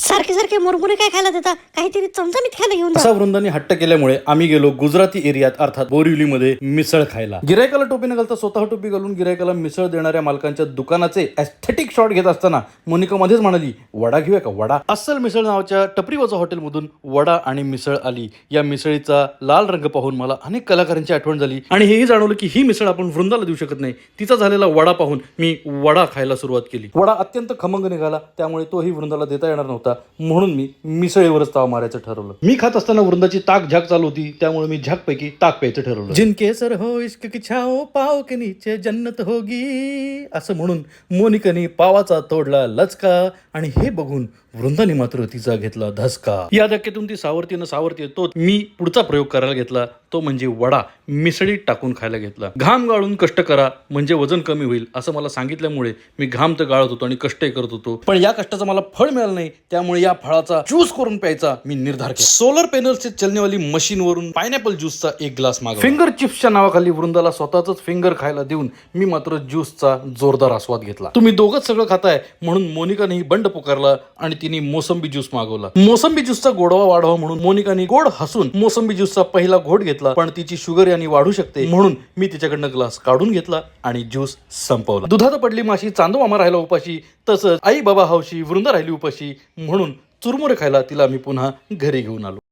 सारखे सारखे मुरमुरे काय खायला देता? काहीतरी चमचमीत खायला घेऊन जा. असा वृंदाने हट्ट केल्यामुळे आम्ही गेलो गुजराती एरियात अर्थात बोरिवलीमध्ये मिसळ खायला. गिरायकाला टोपी न घालता स्वतः टोपी घालून गिरायकाला मिसळ देणाऱ्या मालकांच्या दुकानाचे एस्थेटिक शॉट घेत असताना मोनिका मध्येच म्हणाली वडा घेऊया का? वडा. अस्सल मिसळ नावाच्या टपरीवाचा हॉटेलमधून वडा आणि मिसळ आली. या मिसळीचा लाल रंग पाहून मला अनेक कलाकारांची आठवण झाली आणि हेही जाणवलं की ही मिसळ आपण वृंदाला देऊ शकत नाही. तिचा झालेला वडा पाहून मी वडा खायला सुरुवात केली. वडा अत्यंत खमंग निघाला त्यामुळे तोही वृंदाला देता येणार नव्हता. म्हणून मी मिसळीवरच ताव मारायचं ठरवलं. मी खात असताना वृंदाची ताक झाक चालू होती त्यामुळे मी झाक पैकी ताक प्यायचं ठरवलं. जिनके सर हो इश्क की छाओ पाव के नीचे जन्नत होगी. असं म्हणून मोनिकाने पावाचा तोडला लचका. आणि हे बघून वृंदाने मात्र तिचा घेतला धसका. या धक्क्यातून ती सावरती न सावरती तो मी पुढचा प्रयोग करायला घेतला. तो म्हणजे वडा. मिसळीत टाकून खायला घेतला. घाम गाळून कष्ट करा. म्हणजे वजन कमी होईल असं मला सांगितल्यामुळे मी घाम तर गाळत होतो आणि कष्टही करत होतो. पण या कष्टाचं मला फळ मिळालं नाही. त्यामुळे या फळाचा ज्यूस करून प्यायचा मी निर्धार केला. सोलर पॅनलचे चलनेवाली मशीन वरून पायनॅपल ज्यूसचा एक ग्लास माग फिंगर चिप्सच्या नावाखाली वृंदाला स्वतःच फिंगर खायला देऊन मी मात्र ज्यूसचा जोरदार आस्वाद घेतला. तुम्ही दोघंच सगळं खाताय. म्हणून मोनिकानेही बंड पुकारला आणि तिने मोसंबी ज्यूस मागवला. मोसंबी ज्यूसचा गोडवा वाढवा म्हणून मोनिकाने गोड हसून मोसंबी ज्यूसचा पहिला घोट घेतला पण तिची शुगर यांनी वाढू शकते म्हणून मी तिच्याकडनं ग्लास काढून घेतला आणि ज्यूस संपवला. दुधात पडली माशी चांदोमामा राहिला उपाशी तसंच आई बाबा हौशी वृंदा राहिली उपाशी म्हणून चुरमुरे खायला तिला मी पुन्हा घरी घेऊन आलो.